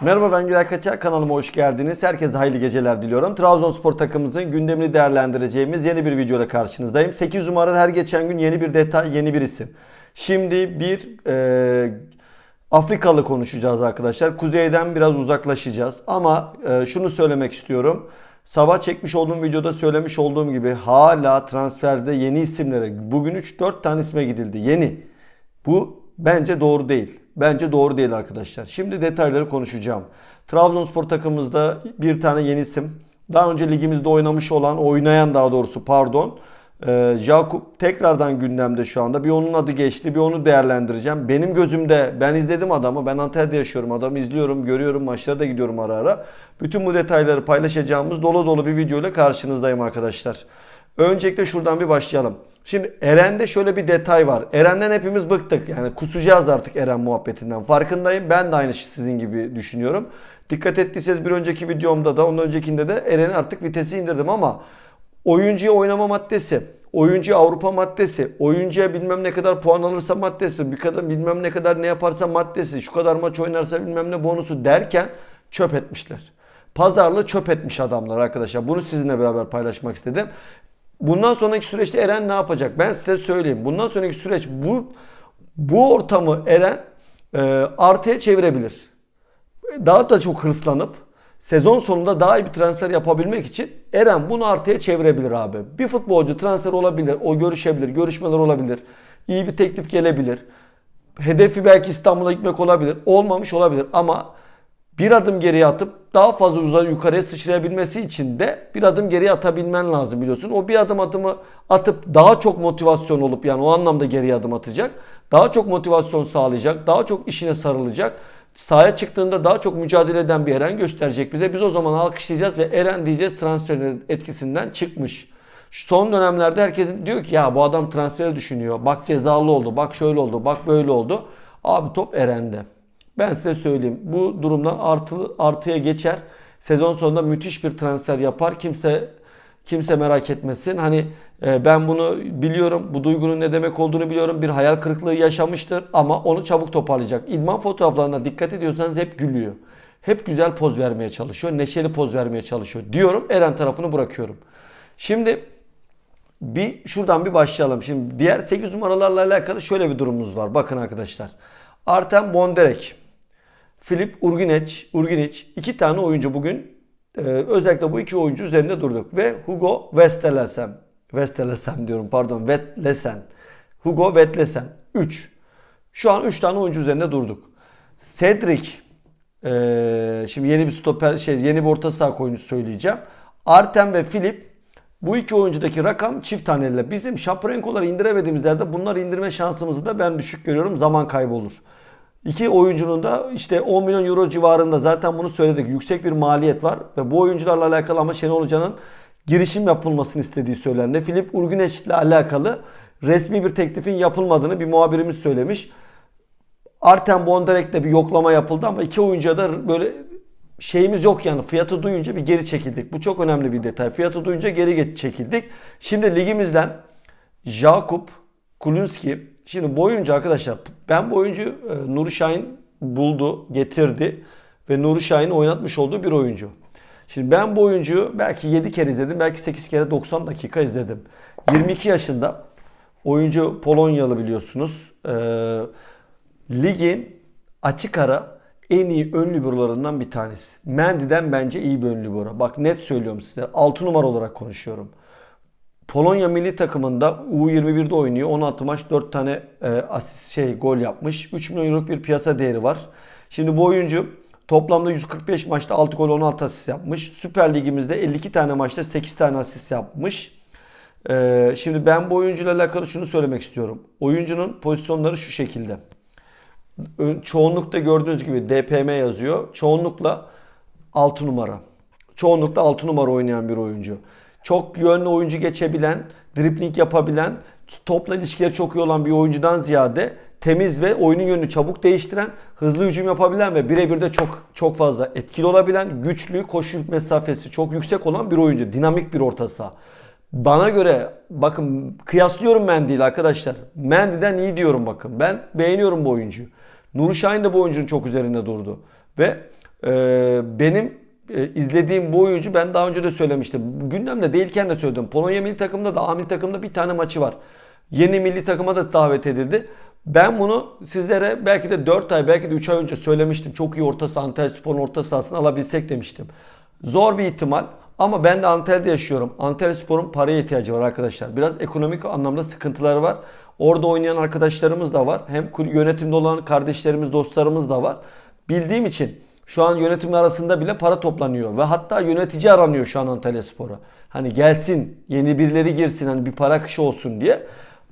Merhaba ben Gülay Kaçar kanalıma hoş geldiniz. Herkese hayırlı geceler diliyorum. Trabzonspor takımımızın gündemini değerlendireceğimiz yeni bir videoyla karşınızdayım. 8 numarada her geçen gün yeni bir detay, yeni bir isim. Şimdi bir e, Afrikalı konuşacağız arkadaşlar. Kuzeyden biraz uzaklaşacağız. Ama e, şunu söylemek istiyorum. Sabah çekmiş olduğum videoda söylemiş olduğum gibi hala transferde yeni isimlere bugün 3-4 tane isme gidildi. Yeni. Bu bence doğru değil. Bence doğru değil arkadaşlar. Şimdi detayları konuşacağım. Trabzonspor takımımızda bir tane yeni isim. Daha önce ligimizde oynamış olan, oynayan daha doğrusu pardon. Ee, Jakup tekrardan gündemde şu anda. Bir onun adı geçti, bir onu değerlendireceğim. Benim gözümde ben izledim adamı. Ben Antalya'da yaşıyorum. Adamı izliyorum, görüyorum. Maçlara da gidiyorum ara ara. Bütün bu detayları paylaşacağımız dolu dolu bir video ile karşınızdayım arkadaşlar. Öncelikle şuradan bir başlayalım. Şimdi Eren'de şöyle bir detay var. Eren'den hepimiz bıktık. Yani kusacağız artık Eren muhabbetinden. Farkındayım. Ben de aynı sizin gibi düşünüyorum. Dikkat ettiyseniz bir önceki videomda da ondan öncekinde de Eren'in artık vitesi indirdim ama oyuncuya oynama maddesi, oyuncuya Avrupa maddesi, oyuncuya bilmem ne kadar puan alırsa maddesi, bir kadar bilmem ne kadar ne yaparsa maddesi, şu kadar maç oynarsa bilmem ne bonusu derken çöp etmişler. Pazarlığı çöp etmiş adamlar arkadaşlar. Bunu sizinle beraber paylaşmak istedim. Bundan sonraki süreçte Eren ne yapacak? Ben size söyleyeyim. Bundan sonraki süreç bu bu ortamı Eren e, artıya çevirebilir. Daha da çok hırslanıp sezon sonunda daha iyi bir transfer yapabilmek için Eren bunu artıya çevirebilir abi. Bir futbolcu transfer olabilir, o görüşebilir, görüşmeler olabilir. İyi bir teklif gelebilir. Hedefi belki İstanbul'a gitmek olabilir. Olmamış olabilir ama bir adım geriye atıp daha fazla uzay yukarıya sıçrayabilmesi için de bir adım geriye atabilmen lazım biliyorsun. O bir adım adımı atıp daha çok motivasyon olup yani o anlamda geriye adım atacak. Daha çok motivasyon sağlayacak. Daha çok işine sarılacak. Sahaya çıktığında daha çok mücadele eden bir Eren gösterecek bize. Biz o zaman alkışlayacağız ve Eren diyeceğiz transferin etkisinden çıkmış. Son dönemlerde herkesin diyor ki ya bu adam transferi düşünüyor. Bak cezalı oldu, bak şöyle oldu, bak böyle oldu. Abi top Eren'de. Ben size söyleyeyim. Bu durumdan artı, artıya geçer. Sezon sonunda müthiş bir transfer yapar. Kimse kimse merak etmesin. Hani e, ben bunu biliyorum. Bu duygunun ne demek olduğunu biliyorum. Bir hayal kırıklığı yaşamıştır ama onu çabuk toparlayacak. İdman fotoğraflarına dikkat ediyorsanız hep gülüyor. Hep güzel poz vermeye çalışıyor. Neşeli poz vermeye çalışıyor. Diyorum Eren tarafını bırakıyorum. Şimdi bir şuradan bir başlayalım. Şimdi diğer 8 numaralarla alakalı şöyle bir durumumuz var. Bakın arkadaşlar. Artem Bonderek, Filip Urginic, Urginic iki tane oyuncu bugün e, özellikle bu iki oyuncu üzerinde durduk ve Hugo Vestelesen, Vestelesen diyorum pardon, Vetlesen. Hugo Vetlesen 3. Şu an 3 tane oyuncu üzerinde durduk. Cedric e, şimdi yeni bir stoper şey yeni bir orta saha oyuncusu söyleyeceğim. Artem ve Filip bu iki oyuncudaki rakam çift taneli. Bizim Şaprenkoları indiremediğimiz yerde bunları indirme şansımızı da ben düşük görüyorum. Zaman kaybı olur. İki oyuncunun da işte 10 milyon euro civarında zaten bunu söyledik. Yüksek bir maliyet var ve bu oyuncularla alakalı ama Şenol Hoca'nın girişim yapılmasını istediği söylendi. Filip Urguneç ile alakalı resmi bir teklifin yapılmadığını bir muhabirimiz söylemiş. Artem Bondarek'le bir yoklama yapıldı ama iki oyuncuya da böyle şeyimiz yok yani fiyatı duyunca bir geri çekildik. Bu çok önemli bir detay. Fiyatı duyunca geri çekildik. Şimdi ligimizden Jakub Kulunski Şimdi bu oyuncu arkadaşlar ben bu oyuncu e, Nuri Şahin buldu, getirdi ve Nuri Şahin oynatmış olduğu bir oyuncu. Şimdi ben bu oyuncuyu belki 7 kere izledim, belki 8 kere 90 dakika izledim. 22 yaşında oyuncu Polonyalı biliyorsunuz. E, ligin açık ara en iyi ön liberolarından bir tanesi. Mendy'den bence iyi bir ön libero. Bak net söylüyorum size. 6 numara olarak konuşuyorum. Polonya milli takımında U21'de oynuyor. 16 maç 4 tane e, asist şey gol yapmış. 3 milyon euroluk bir piyasa değeri var. Şimdi bu oyuncu toplamda 145 maçta 6 gol 16 asist yapmış. Süper Ligimizde 52 tane maçta 8 tane asist yapmış. E, şimdi ben bu oyuncuyla alakalı şunu söylemek istiyorum. Oyuncunun pozisyonları şu şekilde. Çoğunlukta gördüğünüz gibi DPM yazıyor. Çoğunlukla 6 numara. Çoğunlukla 6 numara oynayan bir oyuncu çok yönlü oyuncu geçebilen, dripling yapabilen, topla ilişkileri çok iyi olan bir oyuncudan ziyade temiz ve oyunun yönünü çabuk değiştiren, hızlı hücum yapabilen ve birebir de çok çok fazla etkili olabilen, güçlü, koşu mesafesi çok yüksek olan bir oyuncu. Dinamik bir orta saha. Bana göre bakın kıyaslıyorum Mendy ile arkadaşlar. Mendy'den iyi diyorum bakın. Ben beğeniyorum bu oyuncuyu. Nuri Şahin de bu oyuncunun çok üzerinde durdu. Ve Ee, benim e, izlediğim bu oyuncu ben daha önce de söylemiştim. Gündemde değilken de söyledim. Polonya milli takımda da A milli takımda bir tane maçı var. Yeni milli takıma da davet edildi. Ben bunu sizlere belki de 4 ay belki de 3 ay önce söylemiştim. Çok iyi orta saha Antalyaspor'un orta sahasını alabilsek demiştim. Zor bir ihtimal ama ben de Antalya'da yaşıyorum. Antalyaspor'un paraya ihtiyacı var arkadaşlar. Biraz ekonomik anlamda sıkıntıları var. Orada oynayan arkadaşlarımız da var. Hem yönetimde olan kardeşlerimiz, dostlarımız da var. Bildiğim için şu an yönetim arasında bile para toplanıyor ve hatta yönetici aranıyor şu an Antalyaspor'a. Hani gelsin, yeni birileri girsin hani bir para akışı olsun diye.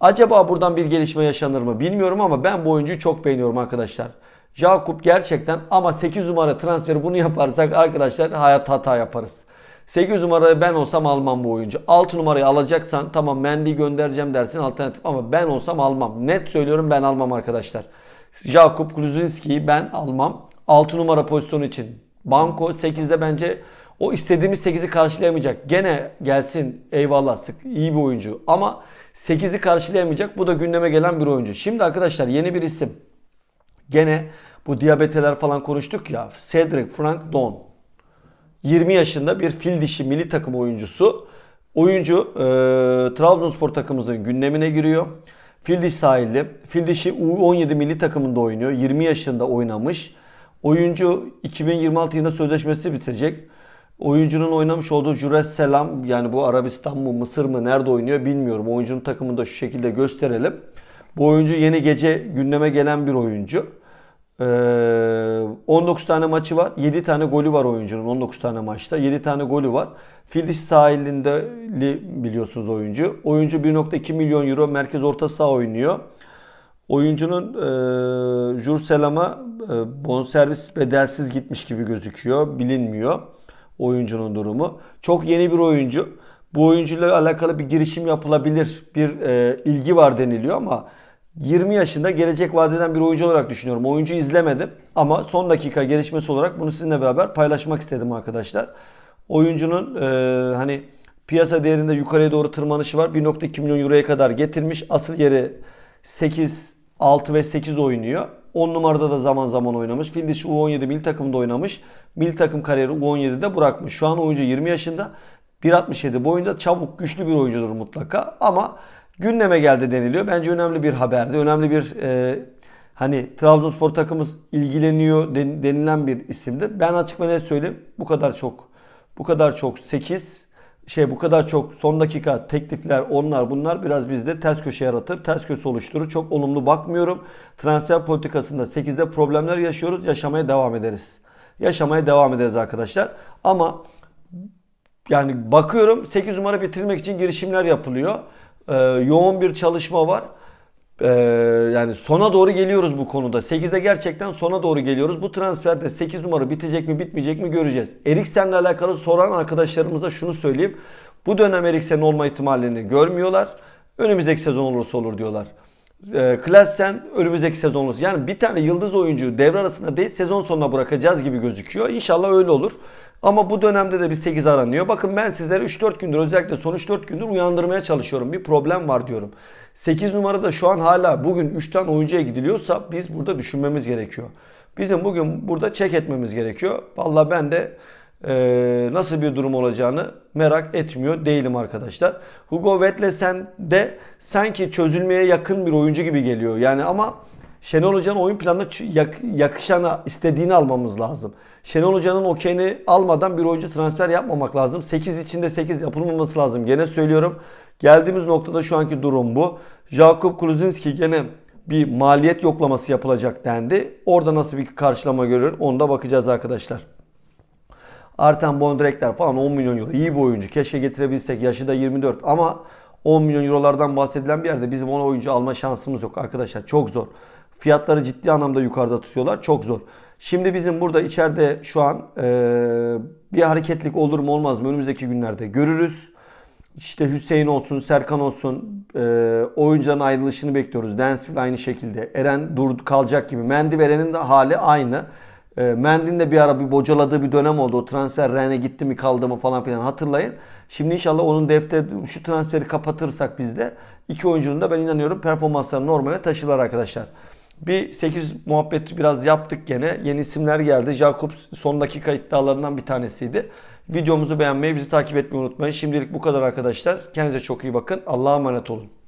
Acaba buradan bir gelişme yaşanır mı bilmiyorum ama ben bu oyuncuyu çok beğeniyorum arkadaşlar. Jakup gerçekten ama 8 numara transferi bunu yaparsak arkadaşlar hayat hata yaparız. 8 numarayı ben olsam almam bu oyuncu. 6 numarayı alacaksan tamam Mendy'yi göndereceğim dersin alternatif ama ben olsam almam. Net söylüyorum ben almam arkadaşlar. Jakub Kluzinski'yi ben almam. 6 numara pozisyonu için. Banko 8'de bence o istediğimiz 8'i karşılayamayacak. Gene gelsin eyvallah sık iyi bir oyuncu ama 8'i karşılayamayacak. Bu da gündeme gelen bir oyuncu. Şimdi arkadaşlar yeni bir isim. Gene bu diyabeteler falan konuştuk ya. Cedric Frank Don. 20 yaşında bir fil dişi milli takım oyuncusu. Oyuncu e, Trabzonspor takımımızın gündemine giriyor. Fil dişi sahilli. Fil dişi U17 milli takımında oynuyor. 20 yaşında oynamış. Oyuncu 2026 yılında sözleşmesi bitirecek. Oyuncunun oynamış olduğu Jures Selam yani bu Arabistan mı Mısır mı nerede oynuyor bilmiyorum. Oyuncunun takımını da şu şekilde gösterelim. Bu oyuncu yeni gece gündeme gelen bir oyuncu. Ee, 19 tane maçı var. 7 tane golü var oyuncunun 19 tane maçta. 7 tane golü var. Filiş sahilinde biliyorsunuz oyuncu. Oyuncu 1.2 milyon euro merkez orta saha oynuyor. Oyuncunun e, Jurselam'a e, bonservis bedelsiz gitmiş gibi gözüküyor. Bilinmiyor oyuncunun durumu. Çok yeni bir oyuncu. Bu oyuncuyla alakalı bir girişim yapılabilir. Bir e, ilgi var deniliyor ama 20 yaşında gelecek vadeden bir oyuncu olarak düşünüyorum. Oyuncuyu izlemedim ama son dakika gelişmesi olarak bunu sizinle beraber paylaşmak istedim arkadaşlar. Oyuncunun e, hani piyasa değerinde yukarıya doğru tırmanışı var. 1.2 milyon euroya kadar getirmiş. Asıl yeri 8, 6 ve 8 oynuyor. 10 numarada da zaman zaman oynamış. Fil dişi U17 milli takımda oynamış. Milli takım kariyeri U17'de bırakmış. Şu an oyuncu 20 yaşında. 1.67 boyunda çabuk güçlü bir oyuncudur mutlaka. Ama gündeme geldi deniliyor. Bence önemli bir haberdi. Önemli bir e, hani Trabzonspor takımımız ilgileniyor den- denilen bir isimdi. Ben açık ve net söyleyeyim. Bu kadar çok bu kadar çok 8 şey bu kadar çok son dakika teklifler onlar bunlar biraz bizde ters köşe yaratır. Ters köşe oluşturur. Çok olumlu bakmıyorum. Transfer politikasında 8'de problemler yaşıyoruz. Yaşamaya devam ederiz. Yaşamaya devam ederiz arkadaşlar. Ama yani bakıyorum 8 numara bitirmek için girişimler yapılıyor. Ee, yoğun bir çalışma var. Ee, yani sona doğru geliyoruz bu konuda. 8'de gerçekten sona doğru geliyoruz. Bu transferde 8 numara bitecek mi bitmeyecek mi göreceğiz. Eriksen'le alakalı soran arkadaşlarımıza şunu söyleyeyim. Bu dönem Eriksen olma ihtimalini görmüyorlar. Önümüzdeki sezon olursa olur diyorlar. E, Klassen önümüzdeki sezon olursa. Yani bir tane yıldız oyuncu devre arasında değil sezon sonuna bırakacağız gibi gözüküyor. İnşallah öyle olur. Ama bu dönemde de bir 8 aranıyor. Bakın ben sizlere 3-4 gündür özellikle son 3-4 gündür uyandırmaya çalışıyorum. Bir problem var diyorum. 8 numarada şu an hala bugün 3 tane oyuncuya gidiliyorsa biz burada düşünmemiz gerekiyor. Bizim bugün burada çek etmemiz gerekiyor. Vallahi ben de e, nasıl bir durum olacağını merak etmiyor değilim arkadaşlar. Hugo Vetlesen de sanki çözülmeye yakın bir oyuncu gibi geliyor. Yani ama Şenol Hoca'nın oyun planına yakışana istediğini almamız lazım. Şenol Hoca'nın okeyini almadan bir oyuncu transfer yapmamak lazım. 8 içinde 8 yapılmaması lazım. Gene söylüyorum. Geldiğimiz noktada şu anki durum bu. Jakub Kluzinski gene bir maliyet yoklaması yapılacak dendi. Orada nasıl bir karşılama görür onu da bakacağız arkadaşlar. Arten Bondrekler falan 10 milyon euro. İyi bir oyuncu. Keşke getirebilsek. Yaşı da 24 ama 10 milyon eurolardan bahsedilen bir yerde bizim ona oyuncu alma şansımız yok arkadaşlar. Çok zor. Fiyatları ciddi anlamda yukarıda tutuyorlar. Çok zor. Şimdi bizim burada içeride şu an eee, bir hareketlik olur mu olmaz mı önümüzdeki günlerde görürüz. İşte Hüseyin olsun, Serkan olsun eee oyuncuların ayrılışını bekliyoruz. Dansville aynı şekilde. Eren dur kalacak gibi. Mendy ve Eren'in de hali aynı. E, Mendy'nin de bir ara bir bocaladığı bir dönem oldu. O transfer Ren'e gitti mi kaldı mı falan filan hatırlayın. Şimdi inşallah onun defter şu transferi kapatırsak biz de iki oyuncunun da ben inanıyorum performansları normale taşılar arkadaşlar. Bir 8 muhabbeti biraz yaptık gene. Yeni isimler geldi. Jakobs son dakika iddialarından bir tanesiydi. Videomuzu beğenmeyi, bizi takip etmeyi unutmayın. Şimdilik bu kadar arkadaşlar. Kendinize çok iyi bakın. Allah'a emanet olun.